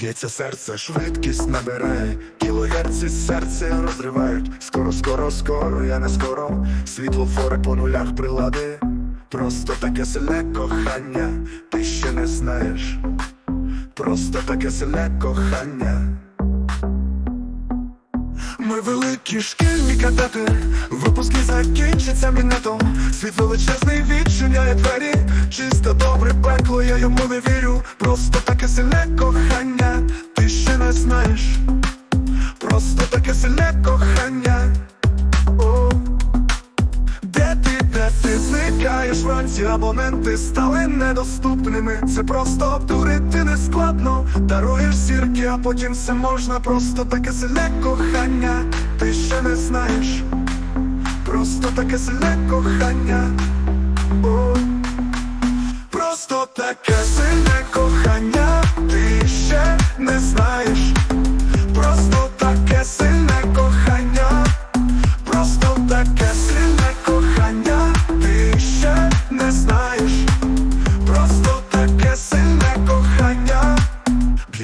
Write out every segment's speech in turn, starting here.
Б'ється серце, швидкість набирає, кілогерці серце розривають. Скоро, скоро, скоро, я не скоро. Світлофори по нулях прилади. Просто таке сильне кохання, ти ще не знаєш. Просто таке сильне кохання. Ми великі шкільні кадети, випуски закінчаться мінетом. Світ величезний відчиняє двері, чисто добре пекло, я йому не вірю. Просто таке сильне кохання, зникаєш абоненти стали недоступними. Це просто обдурити не складно. Даруєш зірки, а потім все можна. Просто таке сильне кохання, ти ще не знаєш. Просто таке сильне кохання. О. Просто таке сильне кохання, ти ще не знаєш.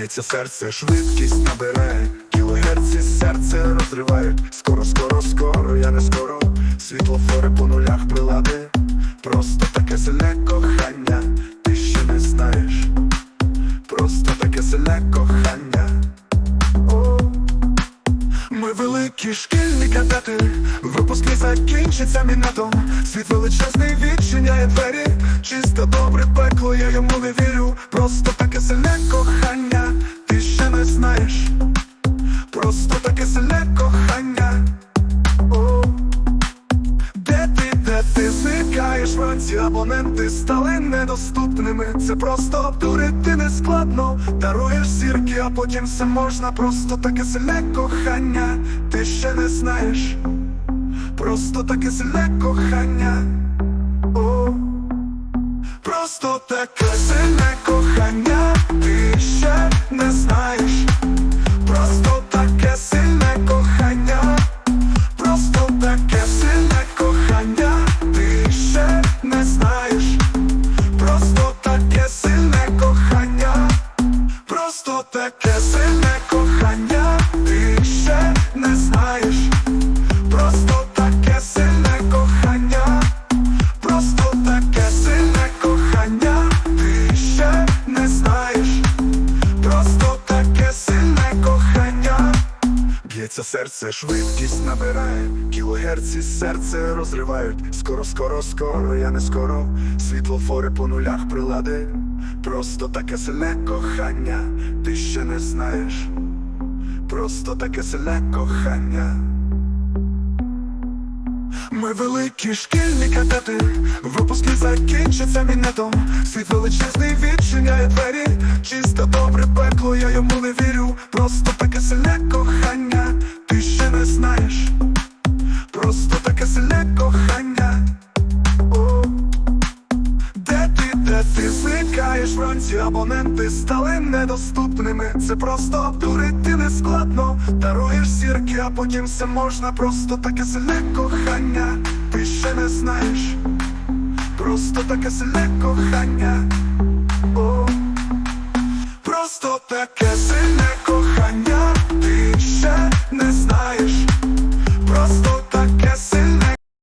Б'ється серце, швидкість набирає, кілогерці серце розривають. Скоро, скоро, скоро, я не скоро. Світлофори по нулях прилади. Просто таке сильне кохання, ти ще не знаєш. Просто таке сильне кохання. Ми великі шкільні кадети, випуски закінчиться мінетом. Світ величезний відчиняє двері, чисто добре пекло, я йому не вірю. Просто таке сильне кохання, зникаєш абоненти стали недоступними. Це просто обдурити не складно. Даруєш зірки, а потім все можна. Просто таке сильне кохання, ти ще не знаєш. Просто таке сильне кохання. О. Просто таке сильне кохання, Просто таке сильне кохання, ти ще не знаєш. Б'ється серце, швидкість набирає, кілогерці серце розривають. Скоро, скоро, скоро, я не скоро. Світлофори по нулях прилади. Просто таке сильне кохання, ти ще не знаєш. Просто таке сильне кохання. Ми великі шкільні кадети, випуски закінчаться мінетом. Світ величезний відчиняє двері, чисто добре пекло, я йому не вірю. ці абоненти стали недоступними. Це просто обдурити не складно. Даруєш сірки, а потім все можна. Просто таке зле кохання. Ти ще не знаєш. Просто таке зле кохання. О. Просто таке сильне кохання. Ти ще не знаєш.